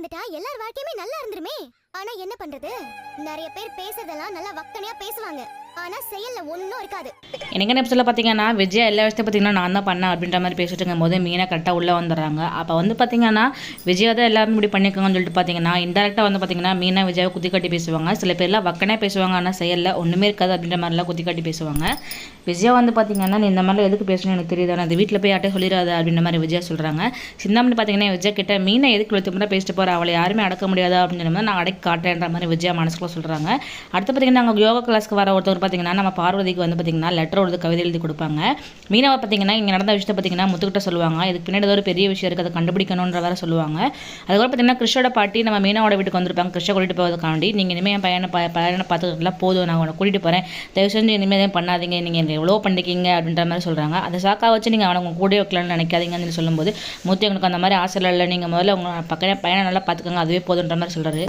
இருந்துட்டா எல்லார் வாழ்க்கையுமே நல்லா இருந்துருமே. ஆனா என்ன பண்றது? நிறைய பேர் பேசுறதெல்லாம் நல்லா வக்கனையா பேசுவாங்க. ஆனா செயல்ல ஒண்ணும் இருக்காது. எனக்கு என்ன எபிசோடில் பார்த்தீங்கன்னா விஜயா எல்லா விஷயத்தையும் பார்த்தீங்கன்னா நான் தான் பண்ணேன் அப்படின்ற மாதிரி பேசிட்டு இருக்கும் போது மீனா கரெக்டாக உள்ளே வந்துடுறாங்க. அப்போ வந்து பார்த்தீங்கன்னா விஜயா தான் எல்லாரும் இப்படி பண்ணிக்கோங்கன்னு சொல்லிட்டு பார்த்தீங்கன்னா இன்டெரக்டாக வந்து பார்த்தீங்கன்னா மீனா விஜயாவை குத்தி கட்டி பேசுவாங்க. சில பேர்லாம் வக்கனே பேசுவாங்க ஆனால் செயலில் ஒன்றுமே இருக்காது அப்படின்ற மாதிரிலாம் குத்தி காட்டி பேசுவாங்க. விஜயா வந்து பார்த்தீங்கன்னா நீ இந்த மாதிரிலாம் எதுக்கு பேசணும் எனக்கு தெரியுது. ஆனால் அது வீட்டில் போய் யார்ட்டே சொல்லிடாத அப்படின்ற மாதிரி விஜயா சொல்கிறாங்க சிந்தாமணி பார்த்தீங்கன்னா விஜய் கிட்ட மீனை எதுக்கு எழுத்து முறை பேசிட்டு போகிறா அவளை யாருமே அடக்க முடியாது? அப்படின்ற மாதிரி நான் அடக்கி காட்டுறேன்ற மாதிரி விஜயா மனசுக்குள்ள சொல்கிறாங்க அடுத்து பார்த்தீங்கன்னா அங்கே யோகா கிளாஸ்க்கு வர ஒருத்தர் பார்த்தீங்கன்னா நம்ம பார்வதிக்கு வந்து பார்த்தீங்கன்னா லெட்டர் எழுதி கவிதை எழுதி கொடுப்பாங்க. மீனாவை பார்த்தீங்கன்னா இங்கே நடந்த விஷயத்தை பார்த்தீங்கன்னா முத்துக்கிட்ட சொல்லுவாங்க. இதுக்கு பின்னாடி ஏதோ ஒரு பெரிய விஷயம் இருக்குது அதை கண்டுபிடிக்கணுன்ற வேறு சொல்லுவாங்க. அதுக்கப்புறம் பார்த்தீங்கன்னா கிருஷ்ணோட பாட்டி நம்ம மீனாவோட வீட்டுக்கு வந்திருப்பாங்க. கிருஷ்ண கூட்டிகிட்டு போவதுக்காண்டி நீங்கள் இனிமேல் என் பையனை ப பையனை பார்த்துக்கலாம் போதும். நான் உன்னை கூட்டிகிட்டு போகிறேன் தயவு செஞ்சு இனிமேல் எதுவும் பண்ணாதீங்க. நீங்கள் எனக்கு எவ்வளோ பண்ணிக்கிங்க அப்படின்ற மாதிரி சொல்கிறாங்க அந்த சாக்கா வச்சு நீங்கள் அவனை கூட வைக்கலாம்னு நினைக்காதீங்கன்னு சொல்லும்போது மூத்தி எங்களுக்கு அந்த மாதிரி ஆசை இல்லை. நீங்கள் முதல்ல உங்களை பக்கம் பையனை நல்லா பார்த்துக்கோங்க. அதுவே போதுன்ற மாதிரி சொல்கிறாரு